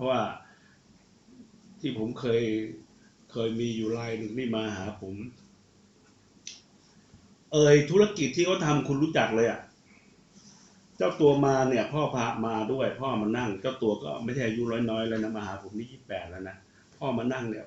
ราะว่าที่ผมเคยเคยมีอยู่รายหนึ่งที่มาหาผม เอ่ยธุรกิจที่เขาทำคุณรู้จักเลยอะ่ะ เจ้าตัวมาเนี่ย พ่อพามาด้วย พ่อมานั่ง เจ้าตัวก็ไม่ใช่อายุร้อยน้อยแล้วนะมาหาผมนี่ยี่แปดแล้วนะพ่อมานั่งเนี่ย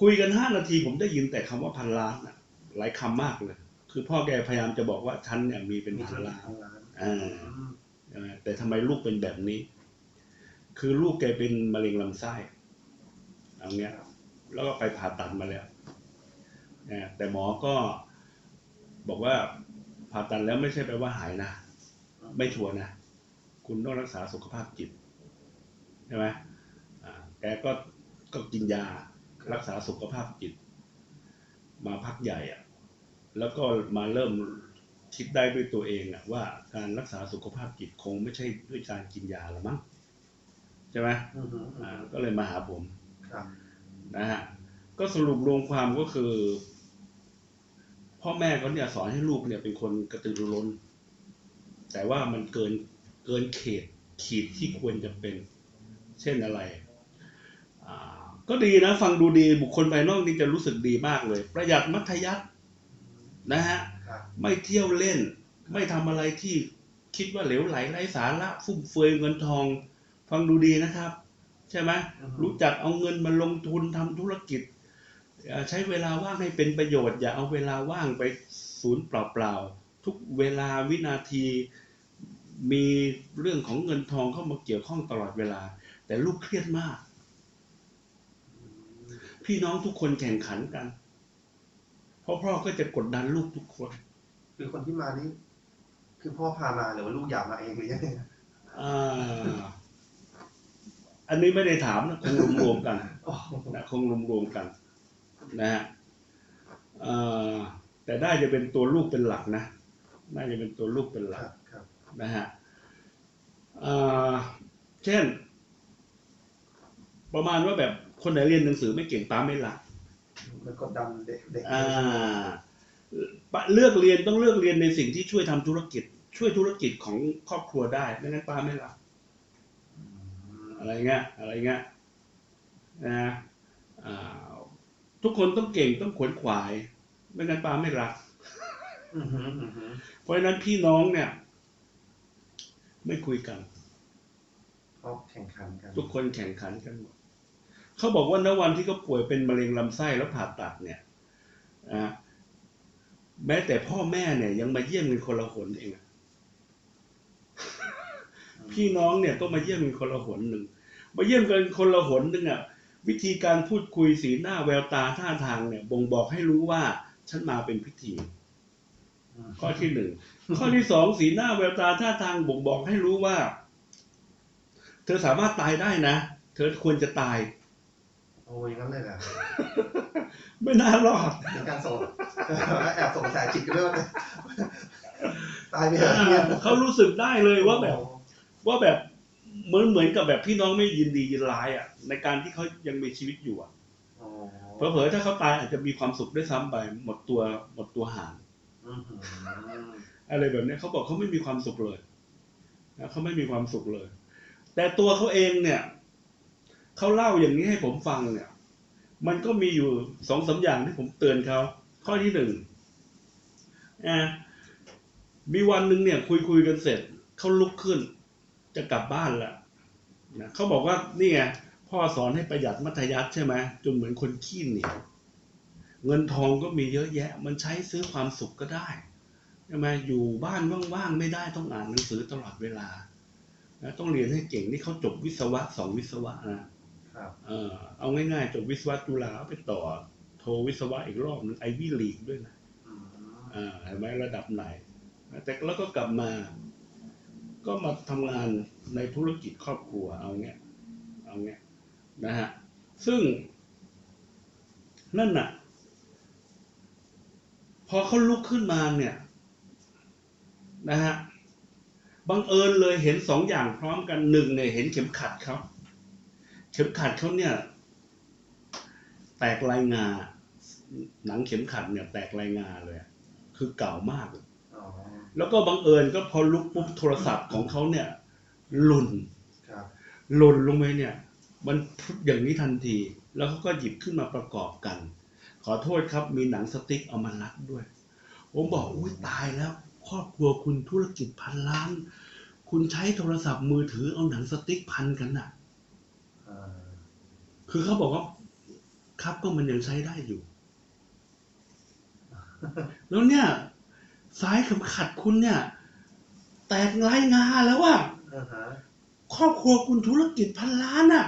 คุยกันห้านาทีผมได้ยินแต่คำว่าพันล้านอะหลายคำมากเลย คือพ่อแกพยายามจะบอกว่าฉันเนี่ยมีเป็นพันล้านพันล้านอ่าใช่ไหมแต่ทำไมลูกเป็นแบบนี้ คือลูกแกเป็นมะเร็งลำไส้เอาเงี้ย แล้วก็ไปผ่าตัดมาแล้วแต่หมอก็บอกว่าผ่าตัดแล้วไม่ใช่แปลว่าหายนะ ไม่ชัวร์นะ คุณต้องรักษาสุขภาพจิตใช่ไหมแกก็ก็กินยารักษาสุขภาพจิต มาพักใหญ่อะแล้วก็มาเริ่มคิดได้ด้วยตัวเองอะว่าการรักษาสุขภาพจิตคงไม่ใช่ด้วยการกินยาละมั้ง ใช่ไหมอือฮึอ่าก็เลยมาหาผมครับนะฮะก็สรุปรวมความก็คือ พ่อแม่เขาเนี่ยสอนให้ลูกเนี่ยเป็นคนกระตือรือร้น แต่ว่ามันเกินเกินเขตขีดที่ควรจะเป็น เช่นอะไรอ่าก็ดีนะ ฟังดูดีบุคคลภายนอกนี่จะรู้สึกดีมากเลย ประหยัดมัธยัตินะฮะครับไม่เที่ยวเล่น ไม่ทำอะไรที่คิดว่าเหลวไหลไร้สาระฟุ่มเฟือยเงินทอง ฟังดูดีนะครับ ใช่ไหมอือฮึรู้จักเอาเงินมาลงทุนทำธุรกิจเอ่อใช้เวลาว่างให้เป็นประโยชน์ อย่าเอาเวลาว่างไปศูนย์เปล่าๆ ทุกเวลาวินาทีมีเรื่องของเงินทองเข้ามาเกี่ยวข้องตลอดเวลา แต่ลูกเครียดมาก พี่น้องทุกคนแข่งขันกันเพ่อพ่อก็จะกดดันลูกทุกคน คือคนที่มานี่คือพ่อพามาหรือว่าลูกอยากมาเองหรือยังไงอ่า อันนี้ไม่ได้ถามนะคงรวมๆกันโอ้โหนะคงรวมๆกันนะฮะเอ่อแต่ได้จะเป็นตัวลูกเป็นหลักนะน่าจะเป็นตัวลูกเป็นหคลัรักบครับนะฮะเอ่อเช่น ประมาณว่าแบบคนไหนเรียนหนังสือไม่เก่งตามไม่หลักมันกดดันเด็กเด็กอ่าเลือกเรียนต้องเลือกเรียนในสิ่งที่ช่วยทำธุรกิจ ช่วยธุรกิจของครอบครัวได้ไม่งั้นป้าไม่หลักอืม อะไรเงี้ยอะไรเงี้ยนะอ่าทุกคนต้องเก่งต้องขวนขวาย ไม่งั้นป้าไม่รักอือฮึอือฮึเพราะฉะนั้นพี่น้องเนี่ย ไม่คุยกันเขาแข่งขันกัน ทุกคนแข่งขันกันหมดเขาบอกว่าณวันที่เขาป่วยเป็นมะเร็งลำไส้แล้วผ่าตัดเนี่ยอะแม้แต่พ่อแม่เนี่ย ยังมาเยี่ยมกันคนละหนเองอะ พี่น้องเนี่ยก็มาเยี่ยมกันคนละหนหนึ่งมาเยี่ยมกันคนละหนหนึ่งอะวิธีการพูดคุยสีหน้าแววตาท่าทางเนี่ยบ่งบอกให้รู้ว่าฉันมาเป็นพิธีอืมข้อที่หนึ่งข้อที่สองสีหน้าแววตาท่าทางบ่งบอกให้รู้ว่า เธอสามารถตายได้นะ เธอควรจะตาย โอ้ยงั้นเลยเหรอไม่น่ารอดมีการส่งแอบส่งสายจิตกันด้วยว่าตายไปเถอะเนี่ยเขารู้สึกได้เลยว่าแบบ ว่าแบบเหมือนเหมือนกับแบบพี่น้องไม่ยินดียินร้ายอะ ในการที่เขายังมีชีวิตอยู่อะโอ้เผลอๆถ้าเขาตายอาจจะมีความสุขด้วยซ้ำไปหมดตัวหมดตัวหารอือหืออะไรแบบเนี้ยเขาบอกเขาไม่มีความสุขเลยนะเขาไม่มีความสุขเลย แต่ตัวเขาเองเนี่ยเขาเล่าอย่างนี้ให้ผมฟังเนี่ย มันก็มีอยู่สองสามอย่างที่ผมเตือนเขาข้อที่หนึ่งอะมีวันหนึ่งเนี่ย คุยคุยกันเสร็จเขาลุกขึ้น จะกลับบ้านแล้วนะเขาบอกว่านี่ไงพ่อสอนให้ประหยัดมัธยัติใช่ไหมจนเหมือนคนขี้เหนียวเงินทองก็มีเยอะแยะ มันใช้ซื้อความสุขก็ได้ใช่ไหมอยู่บ้านว่างๆไม่ได้ต้องอ่านหนังสือตลอดเวลานะต้องเรียนให้เก่งนี่เขาจบวิศวะสองวิศวะนะครับเออเอาง่ายๆจบวิศวะจุฬาเอาไปต่อ โทวิศวะอีกรอบนึงไอวี่ลีกด้วยนะอืมอ่าเห็นไหมระดับไหนนะแต่แล้วก็กลับมา ก็มาทำงานในธุรกิจครอบครัวเอาเงี้ยเอาเงี้ยนะฮะซึ่ง นั่นน่ะ พอเขาลุกขึ้นมาเนี่ย นะฮะบังเอิญเลยเห็นสองอย่างพร้อมกันหนึ่งเนี่ยเห็นเข็มขัดเขาเข็มขัดเขาเนี่ย แตกลายงา หนังเข็มขัดเนี่ย แตกลายงาเลย คือเก่ามาก แล้วก็บังเอิญก็พอลุกปุ๊บโทรศัพท์ของเขาเนี่ย หล่นครับ หล่นลงไปเนี่ย มันอย่างนี้ทันที แล้วเขาก็หยิบขึ้นมาประกอบกัน ขอโทษครับมีหนังสติ๊กเอามารัดด้วย ผมบอกอุ้ยตายแล้ว ครอบครัวคุณธุรกิจพันล้าน คุณใช้โทรศัพท์มือถือเอาหนังสติ๊กพันกันน่ะอ่าคือเขาบอกว่าครับก็มันยังใช้ได้อยู่ แล้วเนี่ย สายเข็มขัดคุณเนี่ย แตกไร้งาแล้วว่าอ่าฮะครอบครัวคุณธุรกิจพันล้านน่ะ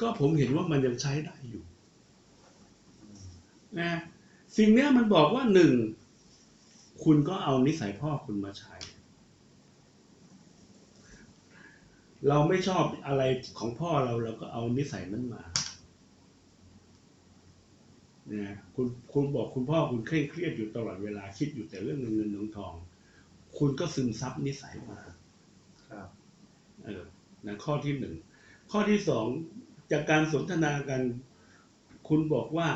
ก็ผมเห็นว่ามันยังใช้ได้อยู่อืมนะสิ่งเนี้ยมันบอกว่าหนึ่ง คุณก็เอานิสัยพ่อคุณมาใช้ เราไม่ชอบอะไรของพ่อเราเราก็เอานิสัยนั้นมาเนี่ยคุณคุณบอกคุณพ่อคุณเคร่งเครียดอยู่ตลอดเวลาคิดอยู่แต่เรื่องเงินเงินทองทอง คุณก็ซึมซับนิสัยมาครับเออนะข้อที่หนึ่งข้อที่สองจากการสนทนากัน คุณบอกว่า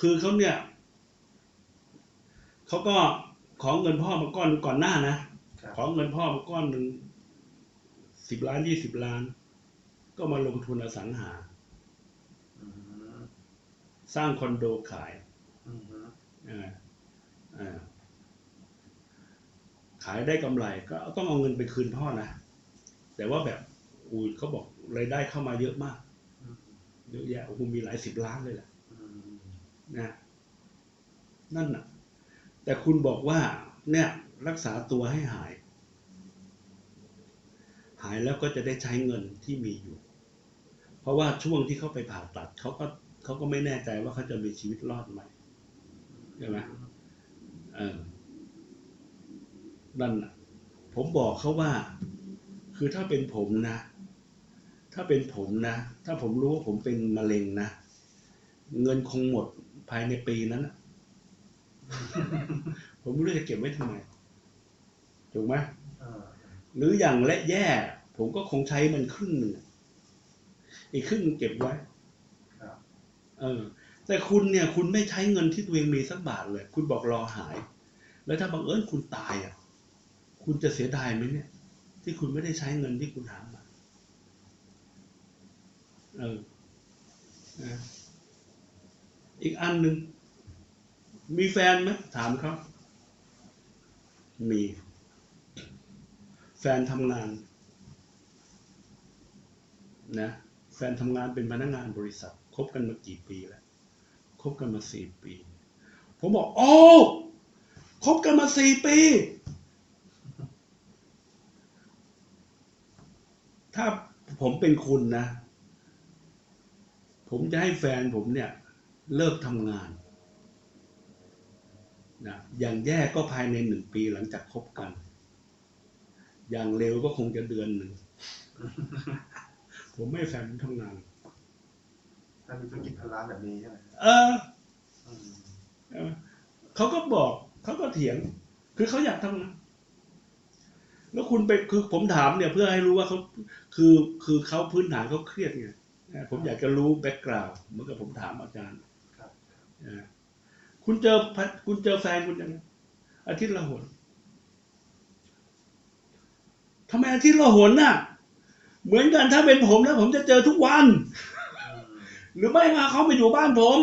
คือเขาเนี่ยเขาก็ขอเงินพ่อมาก้อนก่อนหน้านะครับขอเงินพ่อมาก้อนหนึ่งสิบล้านยี่สิบล้าน ก็มาลงทุนอสังหาอืม สร้างคอนโดขายอืมฮึอ่าอ่าขายได้กำไรก็ต้องเอาเงินไปคืนพ่อนะ แต่ว่าแบบอุ้ยเขาบอกรายได้เข้ามาเยอะมากอืมเยอะแยะโอ้โหมีหลายสิบล้านเลยแหละอืมนะนั่นน่ะ แต่คุณบอกว่า เนี่ย รักษาตัวให้หาย หายแล้วก็จะได้ใช้เงินที่มีอยู่ เพราะว่าช่วงที่เขาไปผ่าตัดเขาก็ เขาก็ไม่แน่ใจว่าเขาจะมีชีวิตรอดไหมใช่ไหมเออนั่นน่ะผมบอกเขาว่า คือถ้าเป็นผมนะ ถ้าเป็นผมนะ ถ้าผมรู้ว่าผมเป็นมะเร็งนะ เงินคงหมดภายในปีนั้นนะผมไม่รู้จะเก็บไว้ทำไม ถูกไหมหรืออย่างและแย่ ผมก็คงใช้มันครึ่งหนึ่งอีกครึ่งเก็บไว้ เออ แต่คุณเนี่ยคุณไม่ใช้เงินที่ตัวเองมีสักบาทเลย คุณบอกรอหาย แล้วถ้าบังเอิญคุณตายอะ คุณจะเสียดายไหมเนี่ย ที่คุณไม่ได้ใช้เงินที่คุณหามาเอออีกอันหนึ่งมีแฟนไหมถามเขามี แฟนทำงาน นะ แฟนทำงานเป็นพนักงานบริษัท คบกันมากี่ปีแล้วคบกันมาสี่ปี ผมบอก โอ้คบกันมาสี่ปี ถ้าผมเป็นคุณนะ ผมจะให้แฟนผมเนี่ย เลิกทำงานนะอย่างแย่ก็ภายในหนึ่งปีหลังจากคบกัน อย่างเร็วก็คงจะเดือนหนึ่ง ผมไม่แฟนทำงาน ถ้ามีธุรกิจพันล้านแบบนี้ใช่ไหมเอออืมเออเขาก็บอกเขาก็เถียง คือเขาอยากทำงานแล้วคุณไปคือผมถามเนี่ยเพื่อให้รู้ว่าเขาคือคือเขาพื้นฐานเขาเครียดไงนะผมอยากจะรู้แบ็กกราวด์เหมือนกับผมถามอาจารย์ครับนะคุณเจอพะคุณเจอแฟนคุณยังไงอาทิตย์ละหนทำไมอาทิตย์ละหนน่ะ เหมือนกันถ้าเป็นผมแล้วผมจะเจอทุกวันอืม หรือไม่มาเขามาอยู่บ้านผม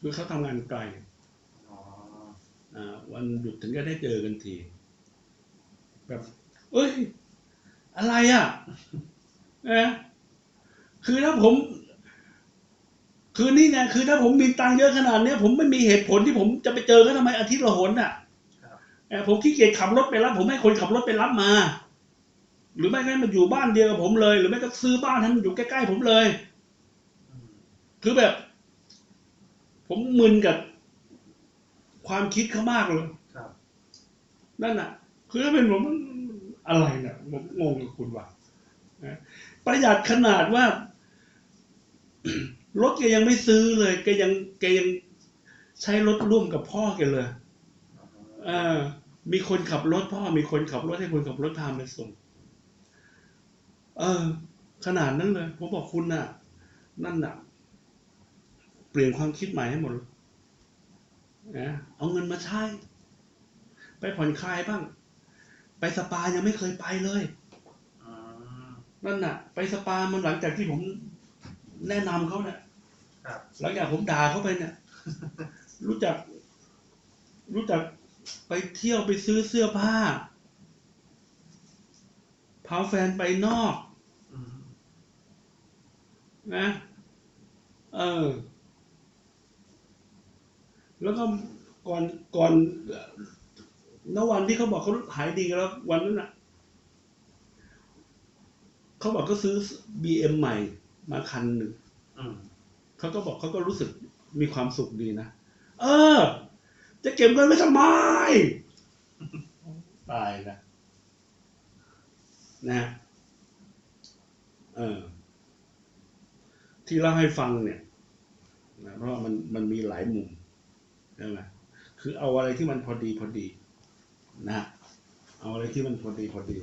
คือเขาทำงานไกลอ๋ออ่าวันหยุดถึงจะได้เจอกันที แบบเอ้ย อะไรอะเอะคือถ้าผม คือนี่ไงคือถ้าผมมีตังค์เยอะขนาดเนี้ย ผมไม่มีเหตุผลที่ผมจะไปเจอเขาทำไมอาทิตย์ละหนอะครับเออผมขี้เกียจขับรถไปรับ ผมให้คนขับรถไปรับมา หรือไม่ก็ให้มันอยู่บ้านเดียวกับผมเลย หรือไม่ก็ซื้อบ้านให้มันอยู่ใกล้ๆผมเลยอืมคือแบบ ผมมึนกับความคิดเขามากเลยครับนั่นน่ะ คือถ้าเป็นผมมันอะไรเนี่ยผมงงกับคุณว่ะนะประหยัดขนาดว่ารถแกยังไม่ซื้อเลยแกยังแกยังใช้รถร่วมกับพ่อแกเลยอ๋อเออมีคนขับรถพ่อ มีคนขับรถให้คนขับรถพาไปส่ง เออ ขนาดนั้นเลย ผมบอกคุณน่ะ นั่นน่ะ เปลี่ยนความคิดใหม่ให้หมดเลยนะเอาเงินมาใช้ ไปผ่อนคลายบ้าง ไปสปายังไม่เคยไปเลยอืมนั่นน่ะ ไปสปามันหลังจากที่ผมแนะนำเขาเนี่ยครับหลังจากผมด่าเขาไปเนี่ย รู้จัก รู้จักไปเที่ยวไปซื้อเสื้อผ้าพาแฟนไปนอกอืม นะ เออ แล้วก็ก่อนก่อนณวันที่เขาบอกเขาหายดีกันแล้ว วันนั้นน่ะเขาบอกก็ซื้อ BM ใหม่มาคันหนึ่งอืมเขาก็บอกเขาก็รู้สึกมีความสุขดีนะ เออ จะเก็บเงินไว้ทำไม ตายนะ นะ เออ ที่เล่าให้ฟังเนี่ยนะเพราะมันมันมีหลายมุมใช่ไหมคือเอาอะไรที่มันพอดีพอดีนะ เอาอะไรที่มันพอดีพอดี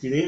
ทีนี้